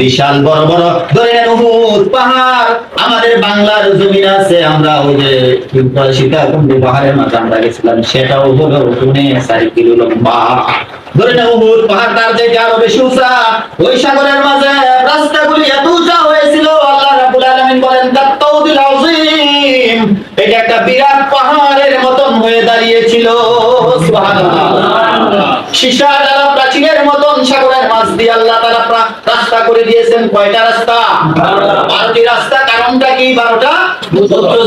বিশাল বড় বড় উহুদ পাহাড়। আমাদের বাংলার জমিন আছে, আমরা ওই যে সীতাকুণ্ডে পাহাড়ের মাঝে আমরা গেছিলাম, সেটাও হলো শুনে কিলো লম্বা। ধরে নেব উহুদ পাহাড়, তার থেকে আরও বেশি উঁচা। ওই সাগরের মাঝে রাস্তাগুলি এত উঁচা হয়েছিল, আল্লাহ রাবুল আলমিন বলেন এটা একটা বিরাট পাহাড়ের দাঁড়িয়েছিল সীসা দ্বারা মতন সাগরের মাছ দিয়ে আল্লাহ তারা রাস্তা করে দিয়েছেন। কয়টা রাস্তা? বারোটি রাস্তা কারণটা কি বারোটা?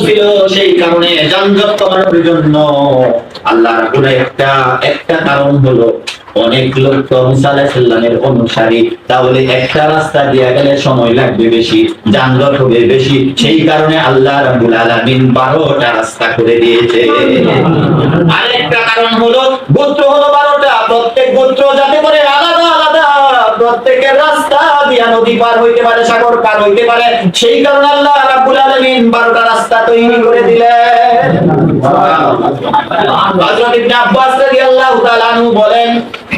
ছিল সেই কারণে যানজট কমানোর জন্য আল্লাহ একটা একটা কারণ হলো অনেক লোক তো অনুসারী। তাহলে একটা রাস্তা দিয়ে গেলে সময় লাগবে বেশি যানজট হবে বেশি। সেই কারণে আল্লাহ রাব্বুল আলামিন 12টা রাস্তা করে দিয়েছে। আরেকটা কারণ হলো গোত্র হলো 12টা প্রত্যেক গোত্র যাতে করে আলাদা আলাদা। প্রত্যেকের রাস্তা দিয়া নদী পার হইতে পারে, সাগর পার হইতে পারে, সেই কারণে আল্লাহ রাব্বুল আলামিন 12টা রাস্তা তৈরি করে দিলেন। হযরত ইবনে আব্বাস রাদিয়াল্লাহু তাআলা আনহু বলেন,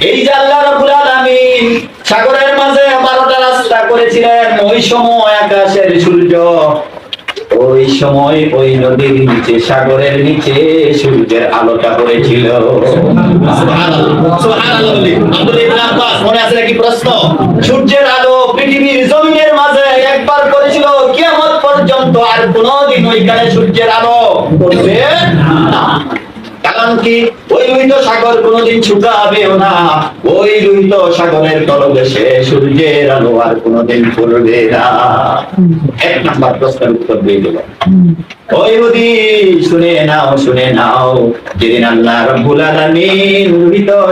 এই যে আল্লাহ রাব্বুল আলামিন সাগরের মাঝে 12টা রাস্তা করেছিলেন, ওই সময় আকাশের সূর্য ওই সময় ওই নদীর নিচে, সাগরের নিচে সূর্যের আলোটা পড়েছিল। সূর্যের আলো পৃথিবীর জমিনের মাঝে একবার করেছিল কেমন পর্যন্ত আর কোনদিন ওইখানে সূর্যের আলো পড়বে না। কারণ কি? ওই সাগর কোনোদিন না। ওই সাগরের তলদেশে সূর্যের আলো আর কোনোদিন পড়বে না। এক নাম্বার প্রশ্নের উত্তর দিয়ে দিল। ওই শুনে নাও শুনে নাও। যেদিন আল্লাহ রব্বুল আলামিন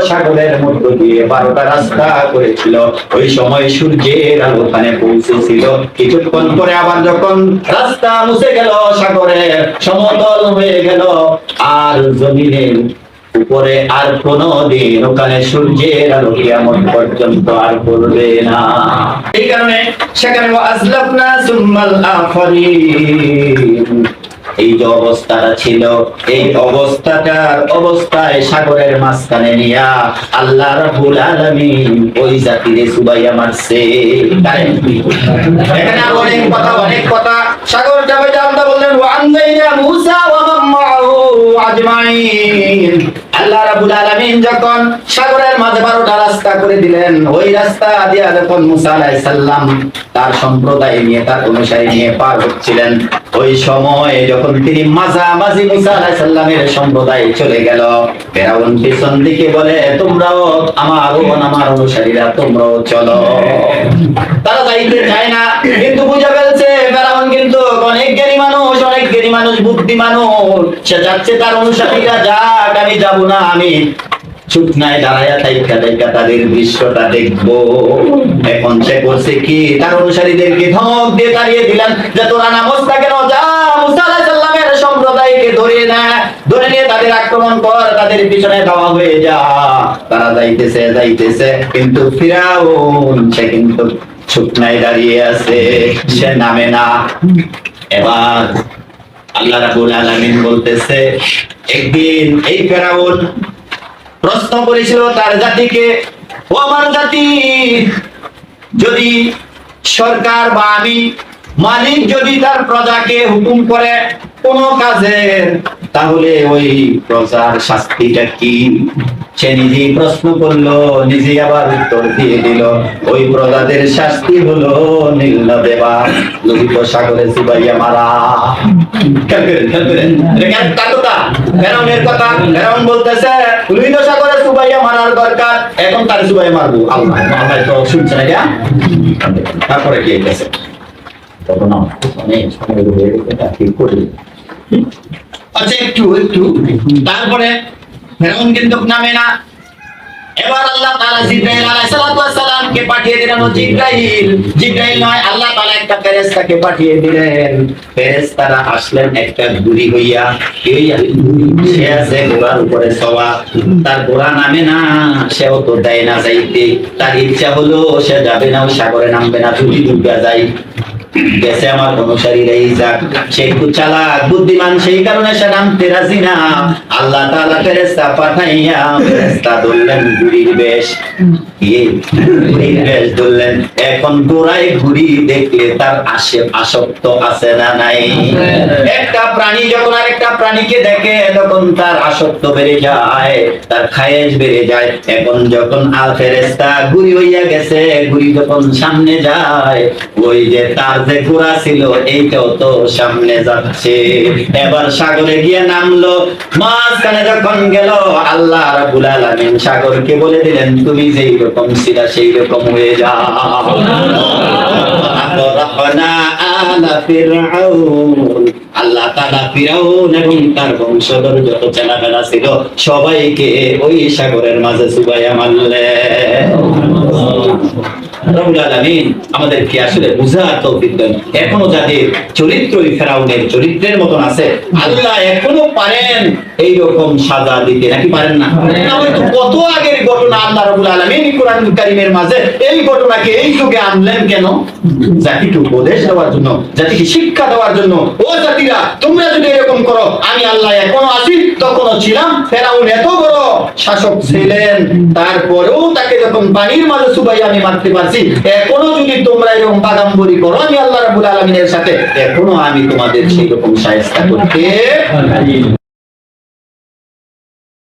সাগরের মধ্য দিয়ে বারোটা রাস্তা করেছিল ওই সময় সূর্যের আলো ওখানে পৌঁছেছিল। কিছুক্ষণ পরে আবার যখন রাস্তা মুছে গেল সাগরের সমতল হয়ে গেল আর জমিনের উপরে আর কোনো দিন ওখানে সূর্যের আলো কিয়ামত পর্যন্ত আর পড়বে না। এই কারণে সেখানে আসলাফনা সুম্মাল আখরিন। এই যে অবস্থাটা ছিল, এই অবস্থাটার অবস্থায় সাগরের মাঝখানে নিয়া আল্লাহ রাব্বুল আলামিন ওই জাতিরে সুবাইয়া মারছে। এখানে অনেক কথা অনেক কথা। সাগর যাবে আল্লাহ বললেন, ওয়া মূসা ওয়া মাআহু আল্লাহ রাব্বুল আলামিন যখন সাগরের মাঝে 12টা রাস্তা করে দিলেন, ওই রাস্তা দিয়া যখন মুসা আলাইহিস তার সম্প্রদায় নিয়ে, তার অনুসারী নিয়ে পার হচ্ছিলেন, ওই সময় যখন তিনি মাঝামাঝি মুসা আলাইহিস সালামের সম্প্রদায় চলে গেল, ফেরাউন পিছন দিকে বলে, তোমরাও আমার ও আমার অনুসারীরা, তোমরাও চলো। তারা যাইতে চায় না, কিন্তু বুঝে ফেলছে মানুষ মানুষ, বুদ্ধি মানুষ, সে যাচ্ছে তার অনুসারীরা, যাক, আমি যাব না, আমি থাইকা থাইকা তাদের দৃশ্যটা দেখব। এখন সে করছে কি? তার অনুসারীদেরকে ধমক দিয়ে যে, তোরা নামস না কেন যা সম্প্রদায়কে ধরিয়ে না, ধরে নিয়ে তাদের আক্রমণ কর, তাদের পিছনে ধাওয়া হয়ে যা। তারা যাইতেছে যাইতেছে, কিন্তু ফিরাউন, সে কিন্তু শুকনায় দাঁড়িয়ে আছে, সে নামে না। এবার আল্লাহ রাবুল আলমিন বলতেছে, একদিন এই ফেরাউন প্রশ্ন করেছিল তার জাতিকে, ও আমার জাতি, যদি সরকার বা আমি মালিক যদি তার প্রজাকে হুকুম করে কোন কাজের, তাহলে ওই প্রজার শাস্তিটা কি? সে প্রশ্ন নিজে আবার উত্তর দিয়ে দিল, ওই প্রজাদের শাস্তি হলো নীল দেবা। লোহিত সাগরে সুবাইয়া মারা। তারপরে তখন আচ্ছা একটু। তারপরে ফেরাউন কিন্তু নামে না। এবার আল্লাহ তাআলা জিব্রাইল পাঠিয়ে দিলেন ও জিব্রাইল। জিব্রাইল নয়, আল্লাহ তাআলা একটা ফেরেশতাকে পাঠিয়ে দিলেন। ফেরেশতারা আসলেন একটা গুড়ি হইয়া হইয়া সে আছে উপরে সওয়ার তার ঘোড়া নামে না, সেও তো দেয় না যাইতে। তার ইচ্ছা হলো সে যাবে না সাগরে নামবে না যদি ডুববা যায় গেছে আমার অনুসারীরা এই যাক সে একটু চালাক, বুদ্ধিমান, সেই কারণে সে নামতে রাজি না। আল্লাহ তাআলা ফেরেশতা পাঠাইয়া ফেরেশতা ধরলেন গুড়ির বেশ এখন গোড়ায় ঘুড়ি দেখলে তার আসে আসক্ত আছে না নাই? একটা প্রাণী যখন আরেকটা প্রাণীকে দেখে, তখন তার আসক্ত বেড়ে যায়, তার খায়েশ বেড়ে যায়। এখন যখন আল ফেরেস্তা ঘুরি হইয়া গেছে ঘুরি যখন সামনে যায়, ওই যে তার যে ঘোড়া ছিল, এইটাও তো সামনে যাচ্ছে। এবার সাগরে গিয়ে নামলো। মাঝখানে যখন গেল, আল্লাহ রাব্বুল আলামিন সাগরকে বলে দিলেন, তুমি যেই সেই রকম হয়ে আল্লাহ তালা ফিরাউন এবং তার বংশধর যত চেলাফেলা ছিল, সবাইকে ওই সাগরের মাঝে সুবাইয়া মানলে আলামিন আমাদেরকে আসলে বুঝার তৌফিক দেন। এখনও যাদের চরিত্র ফেরাউনের চরিত্রের মতন আছে আল্লাহ এখনও পারেন এই রকম সাজা দিতে। নাকি পারেন না? কত আগের ঘটনা আল্লাহ রাব্বুল আলামিন কোরআন কারীমের মাঝে এই ঘটনাকে এই যুগে আনলেন কেন? জাতিকে উপদেশ দেওয়ার জন্য জাতিকে শিক্ষা দেওয়ার জন্য। ও জাতিরা তোমরা যদি এরকম করো আমি আল্লাহ এখনও আছি তখনও ছিলাম ফেরাউন এত বড় শাসক ছিলেন তারপরেও তাকে যখন পানির মাঝে সুবাই আমি মারতে পারছি এখনও যদি তোমরা এরকম করো, আমি আল্লাহ রাবুল আলমিনের সাথে, এখনও আমি তোমাদের সেই রকম করতে